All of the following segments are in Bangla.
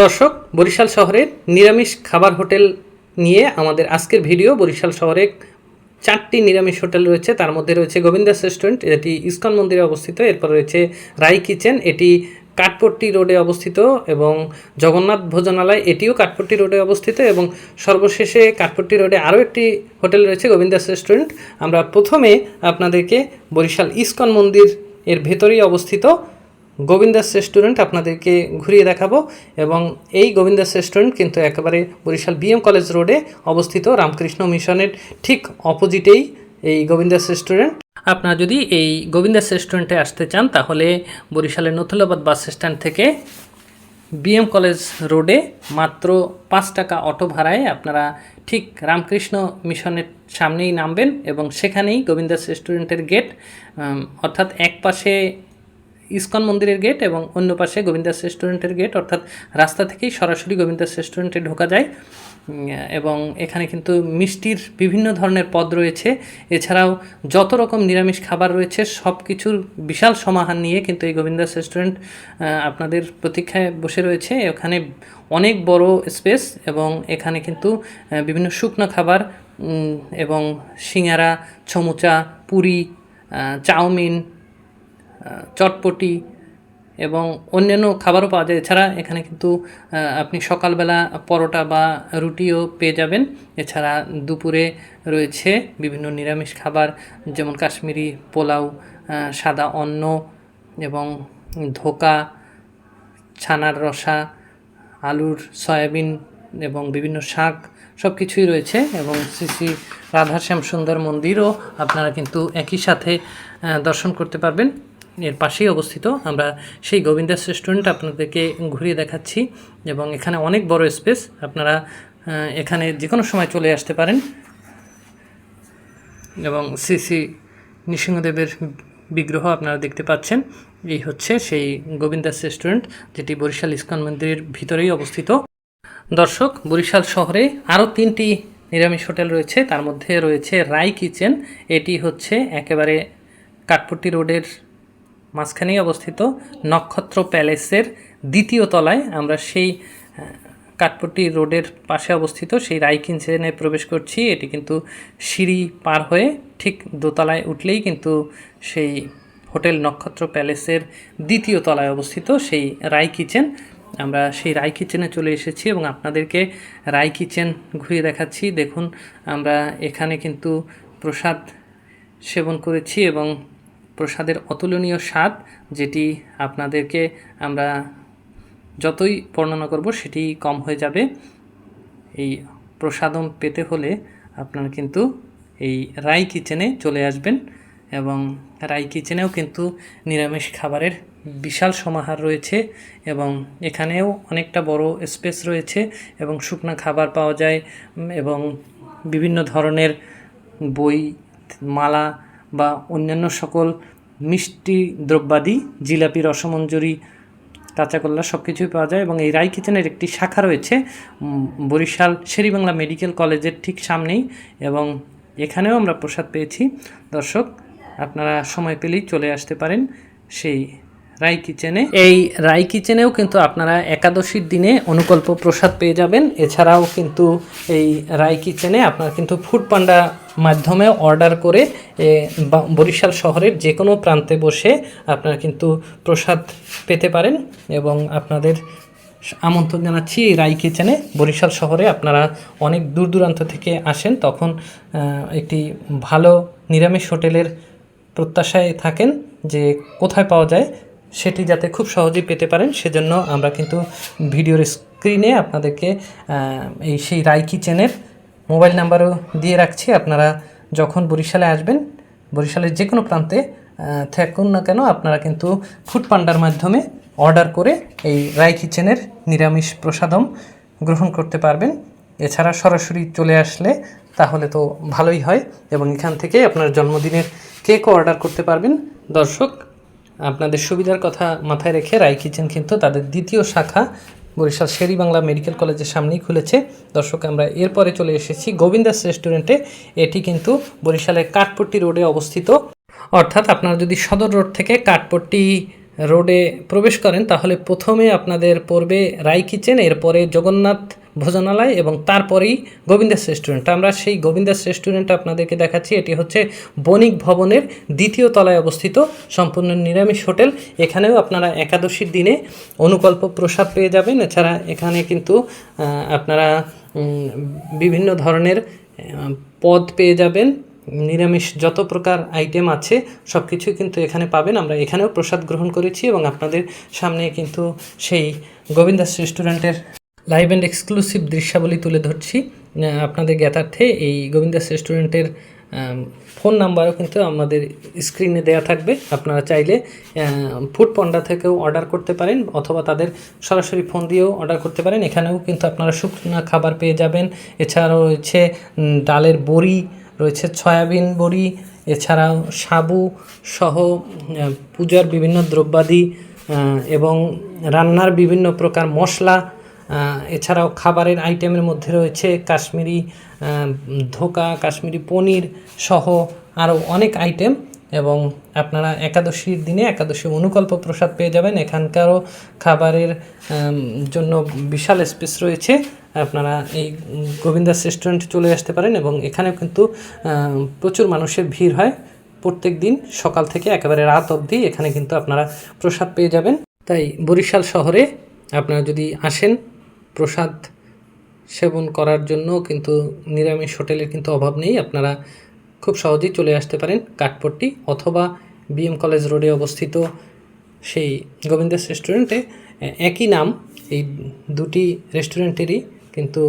দর্শক, বরিশাল শহরের নিরামিষ খাবার হোটেল নিয়ে আমাদের আজকের ভিডিও। বরিশাল শহরে চারটি নিরামিষ হোটেল রয়েছে। তার মধ্যে রয়েছে গোবিন্দাস রেস্টুরেন্ট, এটি ইস্কন মন্দিরে অবস্থিত। এরপর রয়েছে রাই কিচেন, এটি কাঠপট্টি রোডে অবস্থিত এবং জগন্নাথ ভোজনালয়, এটিও কাঠপট্টি রোডে অবস্থিত এবং সর্বশেষে কাঠপট্টি রোডে আরও একটি হোটেল রয়েছে গোবিন্দাস রেস্টুরেন্ট। আমরা প্রথমে আপনাদেরকে বরিশাল ইস্কন মন্দির এর ভেতরেই অবস্থিত। গোবিন্দাস রেস্টুরেন্ট আপনাদেরকে ঘুরিয়ে দেখাবো এবং এই গোবিন্দাস রেস্টুরেন্ট কিন্তু একেবারে বরিশাল বিএম কলেজ রোডে অবস্থিত রামকৃষ্ণ মিশনের ঠিক অপোজিটেই এই গোবিন্দাস রেস্টুরেন্ট আপনারা যদি এই গোবিন্দাস রেস্টুরেন্টে আসতে চান, তাহলে বরিশালের নথুলাবাদ বাস স্ট্যান্ড থেকে বিএম কলেজ রোডে মাত্র পাঁচ টাকা অটো ভাড়ায় আপনারা ঠিক রামকৃষ্ণ মিশনের সামনেই নামবেন এবং সেখানেই গোবিন্দাস রেস্টুরেন্টের গেট অর্থাৎ এক পাশে ইসকন মন্দিরের গেট এবং অন্য পাশে গোবিন্দাস রেস্টুরেন্টের গেট অর্থাৎ রাস্তা থেকেই সরাসরি গোবিন্দাস রেস্টুরেন্টে ঢোকা যায়। এবং এখানে কিন্তু মিষ্টির বিভিন্ন ধরনের পদ রয়েছে। এছাড়াও যত রকম নিরামিষ খাবার রয়েছে সব কিছুর বিশাল সমাহার নিয়ে কিন্তু এই গোবিন্দাস রেস্টুরেন্ট আপনাদের প্রতীক্ষায় বসে রয়েছে। এখানে অনেক বড় স্পেস এবং এখানে কিন্তু বিভিন্ন শুকনো খাবার এবং সিঙ্গারা ছমুচা পুরি চাউমিন চটপটি এবং অন্যান্য খাবারও পাওয়া যায়। এছাড়া এখানে কিন্তু আপনি সকালবেলা পরোটা বা রুটিও পেয়ে যাবেন। এছাড়া দুপুরে রয়েছে বিভিন্ন নিরামিষ খাবার, যেমন কাশ্মীরি পোলাও সাদা অন্ন এবং ধোকা, ছানার রসা, আলুর সয়াবিন এবং বিভিন্ন শাক সব কিছুই রয়েছে এবং শ্রী শ্রী রাধাশ্যাম সুন্দর মন্দিরও আপনারা কিন্তু একই সাথে দর্শন করতে পারবেন। এর পাশেই অবস্থিত। আমরা সেই গোবিন্দাস রেস্টুরেন্ট আপনাদেরকে ঘুরিয়ে দেখাচ্ছি এবং এখানে অনেক বড় স্পেস। আপনারা এখানে যে কোনো সময় চলে আসতে পারেন। এবং শ্রী শ্রী নৃসিংহদেবের বিগ্রহ আপনারা দেখতে পাচ্ছেন। এই হচ্ছে সেই গোবিন্দাস রেস্টুরেন্ট যেটি বরিশাল ইস্কন মন্দিরের ভিতরেই অবস্থিত। দর্শক, বরিশাল শহরে আরও তিনটি নিরামিষ হোটেল রয়েছে। তার মধ্যে রয়েছে রাই কিচেন। এটি হচ্ছে একেবারে কাঠপট্টি রোডের মাঝখানেই অবস্থিত নক্ষত্র প্যালেসের দ্বিতীয় তলায়। আমরা সেই কাঠপট্টি রোডের পাশে অবস্থিত, সেই রাই কিচেনে প্রবেশ করছি। এটি কিন্তু সিঁড়ি পার হয়ে ঠিক দোতলায় উঠলেই কিন্তু সেই হোটেল নক্ষত্র প্যালেসের দ্বিতীয় তলায় অবস্থিত, সেই রাই কিচেন। আমরা সেই রাই কিচেনে চলে এসেছি এবং আপনাদেরকে রাই কিচেন ঘুরিয়ে দেখাচ্ছি। দেখুন, আমরা এখানে কিন্তু প্রসাদ সেবন করেছি এবং প্রসাদের অতুলনীয় স্বাদ, যেটি আপনাদেরকে আমরা যতই বর্ণনা করব সেটি কম হয়ে যাবে। এই প্রসাদম পেতে হলে আপনারা কিন্তু এই রাই কিচেনে চলে আসবেন এবং রাই কিচেনেও কিন্তু নিরামিষ খাবারের বিশাল সমাহার রয়েছে এবং এখানেও অনেকটা বড় স্পেস রয়েছে এবং শুকনো খাবার পাওয়া যায় এবং বিভিন্ন ধরনের বই, মালা বা অন্যান্য সকল মিষ্টি দ্রব্যাদি, জিলাপি, রসমঞ্জরি কাঁচাকোল্লা সব কিছুই পাওয়া যায় এবং এই রাই কিচেনের একটি শাখা রয়েছে বরিশাল শেরিবাংলা মেডিকেল কলেজের ঠিক সামনেই এবং এখানেও আমরা প্রসাদ পেয়েছি। দর্শক, আপনারা সময় পেলেই চলে আসতে পারেন সেই রাই কিচেনে। এই রাই কিচেনেও কিন্তু আপনারা একাদশীর দিনে অনুকল্প প্রসাদ পেয়ে যাবেন। এছাড়াও কিন্তু এই রাই কিচেনে আপনারা কিন্তু ফুড পান্ডা মাধ্যমে অর্ডার করে বরিশাল শহরের যে কোনো প্রান্তে বসে আপনারা কিন্তু প্রসাদ পেতে পারেন এবং আপনাদের আমন্ত্রণ জানাচ্ছি এই রাই কিচেনে। বরিশাল শহরে আপনারা অনেক দূর দূরান্ত থেকে আসেন, তখন একটি ভালো নিরামিষ হোটেলের প্রত্যাশায় থাকেন যে কোথায় পাওয়া যায় সেটি যাতে খুব সহজেই পেতে পারেন। সেজন্য আমরা কিন্তু ভিডিওর স্ক্রিনে আপনাদেরকে এই সেই রাই কিচেনের মোবাইল নাম্বারও দিয়ে রাখছি। আপনারা যখন বরিশালে আসবেন, বরিশালের যে কোনো প্রান্তে থাকুন না কেন, আপনারা কিন্তু ফুড পান্ডার মাধ্যমে অর্ডার করে এই রাই কিচেনের নিরামিষ প্রসাদম গ্রহণ করতে পারবেন। এছাড়া সরাসরি চলে আসলে তাহলে তো ভালোই হয় এবং এখান থেকে আপনার জন্মদিনের কেকও অর্ডার করতে পারবেন। দর্শক, আপনাদের সুবিধার কথা মাথায় রেখে রাই কিচেন কিন্তু তাদের দ্বিতীয় শাখা বরিশাল শেরি বাংলা মেডিকেল কলেজের সামনেই খুলেছে। দর্শক, আমরা এরপরে চলে এসেছি গোবিন্দাস রেস্টুরেন্টে। এটি কিন্তু বরিশালের কাঠপট্টি রোডে অবস্থিত। অর্থাৎ আপনারা যদি সদর রোড থেকে কাঠপট্টি রোডে প্রবেশ করেন, তাহলে প্রথমে আপনাদের পড়বে রাই কিচেন, এরপরে জগন্নাথ ভোজনালয় এবং তারপরেই গোবিন্দাস রেস্টুরেন্ট আমরা সেই গোবিন্দাস রেস্টুরেন্ট আপনাদেরকে দেখাচ্ছি। এটি হচ্ছে বণিক ভবনের দ্বিতীয় তলায় অবস্থিত সম্পূর্ণ নিরামিষ হোটেল। এখানেও আপনারা একাদশীর দিনে অনুকল্প প্রসাদ পেয়ে যাবেন। এছাড়া এখানে কিন্তু আপনারা বিভিন্ন ধরনের পদ পেয়ে যাবেন। নিরামিষ যত প্রকার আইটেম আছে সব কিছুই কিন্তু এখানে পাবেন। আমরা এখানেও প্রসাদ গ্রহণ করেছি এবং আপনাদের সামনে কিন্তু সেই গোবিন্দাস রেস্টুরেন্টের লাইভ অ্যান্ড এক্সক্লুসিভ দৃশ্যাবলী তুলে ধরছি। আপনাদের জ্ঞাতার্থে এই গোবিন্দাস রেস্টুরেন্টের ফোন নাম্বারও কিন্তু আমাদের স্ক্রিনে দেওয়া থাকবে। আপনারা চাইলে ফুড পন্ডা থেকেও অর্ডার করতে পারেন অথবা তাদের সরাসরি ফোন দিয়েও অর্ডার করতে পারেন। এখানেও কিন্তু আপনারা শুকনো খাবার পেয়ে যাবেন। এছাড়াও রয়েছে ডালের বড়ি, রয়েছে সয়াবিন বড়ি, এছাড়াও সাবু সহ পূজার বিভিন্ন দ্রব্যাদি এবং রান্নার বিভিন্ন প্রকার মশলা এছাড়াও খাবারের আইটেমের মধ্যে রয়েছে কাশ্মীরি ধোকা, কাশ্মীরি পনির সহ আরও অনেক আইটেম এবং আপনারা একাদশীর দিনে একাদশী অনুকল্প প্রসাদ পেয়ে যাবেন। এখানকারও খাবারের জন্য বিশাল স্পেস রয়েছে। আপনারা এই গোবিন্দাস রেস্টুরেন্টে চলে আসতে পারেন এবং এখানেও কিন্তু প্রচুর মানুষের ভিড় হয় প্রত্যেক দিন সকাল থেকে একেবারে রাত অবধি। এখানে কিন্তু আপনারা প্রসাদ পেয়ে যাবেন। তাই বরিশাল শহরে আপনারা যদি আসেন প্রসাদ সেবন করার জন্য কিন্তু নিরামিষ হোটেলের কিন্তু অভাব নেই। আপনারা খুব সহজেই চলে আসতে পারেন কাঠপট্টি অথবা বিএম কলেজ রোডে অবস্থিত সেই গোবিন্দাস রেস্টুরেন্টে। একই নাম, এই দুটি রেস্টুরেন্টেরই কিন্তু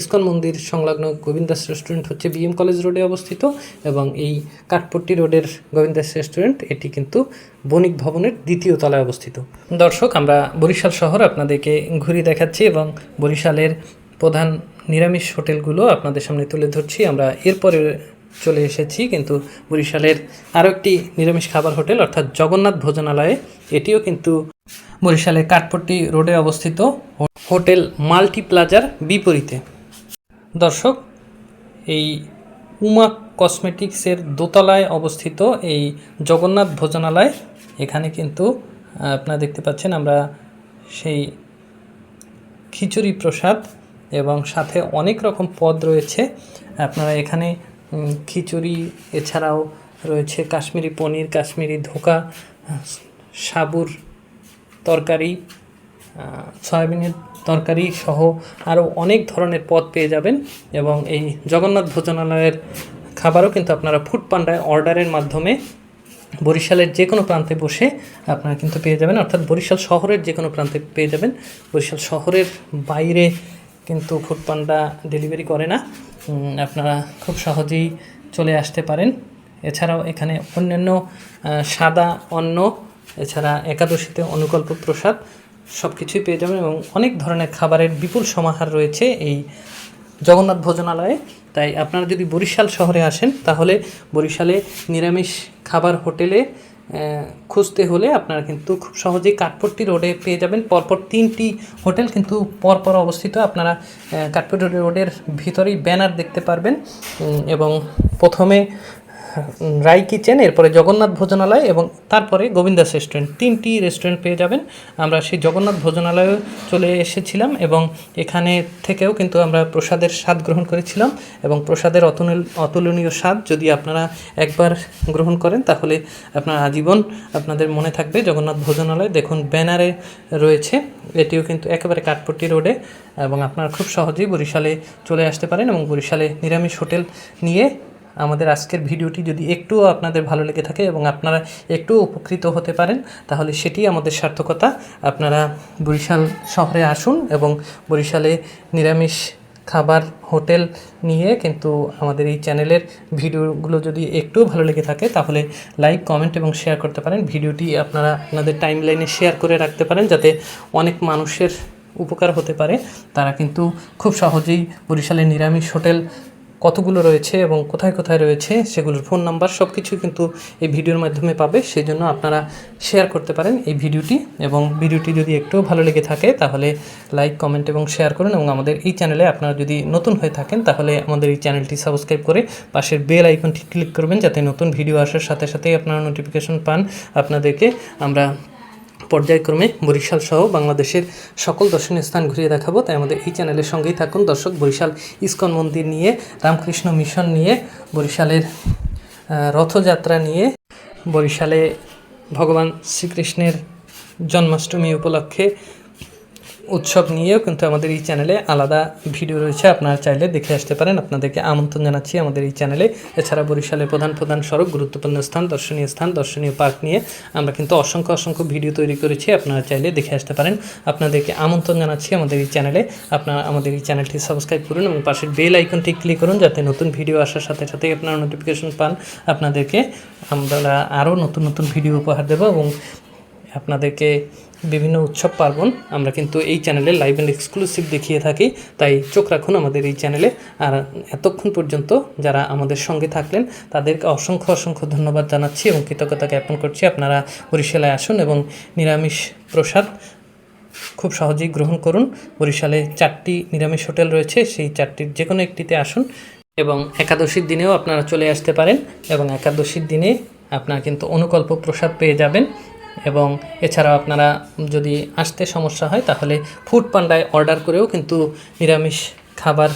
ইস্কন মন্দির সংলগ্ন গোবিন্দাস রেস্টুরেন্ট হচ্ছে বিএম কলেজ রোডে অবস্থিত এবং এই কাঠপট্টি রোডের গোবিন্দাস রেস্টুরেন্ট এটি কিন্তু বণিক ভবনের দ্বিতীয় তলায় অবস্থিত। দর্শক, আমরা বরিশাল শহর আপনাদেরকে ঘুরিয়ে দেখাচ্ছি এবং বরিশালের প্রধান নিরামিষ হোটেলগুলো আপনাদের সামনে তুলে ধরছি। আমরা এরপরে চলে এসেছি, কিন্তু বরিশালের আরও একটি নিরামিষ খাবার হোটেল, অর্থাৎ জগন্নাথ ভোজনালয়ে, এটিও কিন্তু বরিশালের কাঠপট্টি রোডে অবস্থিত। হোটেল মাল্টি প্লাজার বিপরীতে। দর্শক, এই উমা কসমেটিক্সের দোতলায় অবস্থিত এই জগন্নাথ ভোজনালয়, এখানে কিন্তু আপনারা দেখতে পাচ্ছেন আমরা সেই খিচুড়ি প্রসাদ এবং সাথে অনেক রকম পদ রয়েছে। আপনারা এখানে খিচুড়ি, এছাড়াও রয়েছে কাশ্মীরি পনির, কাশ্মীরি ধোকা, সাবুর তরকারি সয়াবিনের তরকারি সহ আরও অনেক ধরনের পদ পেয়ে যাবেন এবং এই জগন্নাথ ভোজনালয়ের খাবারও কিন্তু আপনারা ফুড পান্ডায় অর্ডারের মাধ্যমে বরিশালের যে কোনো প্রান্তে বসে আপনারা কিন্তু পেয়ে যাবেন। অর্থাৎ বরিশাল শহরের যে কোনো প্রান্তে পেয়ে যাবেন। বরিশাল শহরের বাইরে কিন্তু ফুড পান্ডা ডেলিভারি করে না। আপনারা খুব সহজেই চলে আসতে পারেন। এছাড়াও এখানে অন্যান্য সাদা অন্ন, এছাড়া একাদশীতে অনুকল্প প্রসাদ সব কিছুই পেয়ে যাবেন এবং অনেক ধরনের খাবারের বিপুল সমাহার রয়েছে এই জগন্নাথ ভোজনালয়ে। তাই আপনারা যদি বরিশাল শহরে আসেন, তাহলে বরিশালে নিরামিষ খাবার হোটেলে খুঁজতে হলে আপনারা কিন্তু খুব সহজেই কাঠপট্টি রোডে পেয়ে যাবেন। পরপর তিনটি হোটেল কিন্তু পরপর অবস্থিত। আপনারা কাঠপট্টি রোডের ভিতরেই ব্যানার দেখতে পারবেন। এবং প্রথমে রাই কিচেন, এরপরে জগন্নাথ ভোজনালয় এবং তারপরে গোবিন্দাস রেস্টুরেন্ট তিনটি রেস্টুরেন্ট পেয়ে যাবেন। আমরা সেই জগন্নাথ ভোজনালয়ে চলে এসেছিলাম এবং এখানে থেকেও কিন্তু আমরা প্রসাদের স্বাদ গ্রহণ করেছিলাম এবং প্রসাদের অতুল অতুলনীয় স্বাদ যদি আপনারা একবার গ্রহণ করেন, তাহলে আপনার আজীবন আপনাদের মনে থাকবে জগন্নাথ ভোজনালয়। দেখুন, ব্যানারে রয়েছে, এটিও কিন্তু একেবারে কাঠপট্টি রোডে এবং আপনারা খুব সহজেই বরিশালে চলে আসতে পারেন এবং বরিশালে নিরামিষ হোটেল নিয়ে আমাদের আজকের ভিডিওটি যদি একটুও আপনাদের ভালো লেগে থাকে এবং আপনারা একটু উপকৃত হতে পারেন, তাহলে সেটি আমাদের সার্থকতা। আপনারা বরিশাল শহরে আসুন এবং বরিশালে নিরামিষ খাবার হোটেল নিয়ে কিন্তু আমাদের এই চ্যানেলের ভিডিওগুলো যদি একটু ভালো লেগে থাকে, তাহলে লাইক, কমেন্ট এবং শেয়ার করতে পারেন। ভিডিওটি আপনারা আপনাদের টাইম লাইনে শেয়ার করে রাখতে পারেন যাতে অনেক মানুষের উপকার হতে পারে। তারা কিন্তু খুব সহজেই বরিশালের নিরামিষ হোটেল কতগুলো রয়েছে এবং কোথায় কোথায় রয়েছে সেগুলোর ফোন নাম্বার সব কিছুই কিন্তু এই ভিডিওর মাধ্যমে পাবে সেই জন্য আপনারা শেয়ার করতে পারেন এই ভিডিওটি। এবং ভিডিওটি যদি একটু ভালো লেগে থাকে, তাহলে লাইক কমেন্ট এবং শেয়ার করুন এবং আমাদের এই চ্যানেলে আপনারা যদি নতুন হয়ে থাকেন, তাহলে আমাদের এই চ্যানেলটি সাবস্ক্রাইব করে পাশের বেল আইকনটি ক্লিক করবেন, যাতে নতুন ভিডিও আসার সাথে সাথেই আপনারা নোটিফিকেশন পান। আপনাদেরকে আমরা পর্যায়ক্রমে বরিশাল সহ বাংলাদেশের সকল দর্শনীয় স্থান ঘুরিয়ে দেখাবো। তাই আমাদের এই চ্যানেলের সঙ্গেই থাকুন। দর্শক, বরিশাল ইস্কন মন্দির নিয়ে, রামকৃষ্ণ মিশন নিয়ে, বরিশালের রথযাত্রা নিয়ে, বরিশালে ভগবান শ্রীকৃষ্ণের জন্মাষ্টমী উপলক্ষে উৎসব নিয়েও কিন্তু আমাদের এই চ্যানেলে আলাদা ভিডিও রয়েছে। আপনারা চাইলে দেখে আসতে পারেন। আপনাদেরকে আমন্ত্রণ জানাচ্ছি আমাদের এই চ্যানেলে। এছাড়া বরিশালের প্রধান প্রধান সড়ক, গুরুত্বপূর্ণ স্থান, দর্শনীয় স্থান, দর্শনীয় পার্ক নিয়ে আমরা কিন্তু অসংখ্য অসংখ্য ভিডিও তৈরি করেছি। আপনারা চাইলে দেখে আসতে পারেন। আপনাদেরকে আমন্ত্রণ জানাচ্ছি আমাদের এই চ্যানেলে। আপনারা আমাদের এই চ্যানেলটি সাবস্ক্রাইব করুন এবং পাশের বেল আইকনটি ক্লিক করুন যাতে নতুন ভিডিও আসার সাথে সাথে আপনারা নোটিফিকেশন পান। আপনাদেরকে আমরা আরও নতুন নতুন ভিডিও উপহার দেবো এবং আপনাদেরকে বিভিন্ন উৎসব পার্বণ আমরা কিন্তু এই চ্যানেলে লাইভ অ্যান্ড এক্সক্লুসিভ দেখিয়ে থাকি। তাই চোখ রাখুন আমাদের এই চ্যানেলে আর এতক্ষণ পর্যন্ত যারা আমাদের সঙ্গে থাকলেন, তাদেরকে অসংখ্য অসংখ্য ধন্যবাদ জানাচ্ছি এবং কৃতজ্ঞতা জ্ঞাপন করছি। আপনারা বরিশালে আসুন এবং নিরামিষ প্রসাদ খুব সহজেই গ্রহণ করুন। বরিশালে চারটি নিরামিষ হোটেল রয়েছে, সেই চারটির যে কোনো একটিতে আসুন এবং একাদশীর দিনেও আপনারা চলে আসতে পারেন এবং একাদশীর দিনে আপনারা কিন্তু অনুকল্প প্রসাদ পেয়ে যাবেন। এবং এছাড়াও আপনারা যদি আসতে সমস্যা হয়, তাহলে ফুড পান্ডায় অর্ডার করেও কিন্তু নিরামিষ খাবার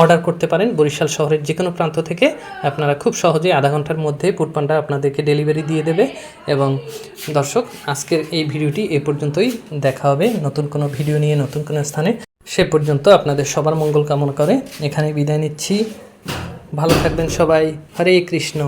অর্ডার করতে পারেন। বরিশাল শহরের যে কোনো প্রান্ত থেকে আপনারা খুব সহজে আধা ঘণ্টার মধ্যে ফুড পান্ডা আপনাদেরকে ডেলিভারি দিয়ে দেবে। এবং দর্শক, আজকের এই ভিডিওটি এ পর্যন্তই। দেখা হবে নতুন কোনো ভিডিও নিয়ে, নতুন কোনো স্থানে। সে পর্যন্ত আপনাদের সবার মঙ্গল কামনা করে এখানে বিদায় নিচ্ছি। ভালো থাকবেন সবাই। হরে কৃষ্ণ।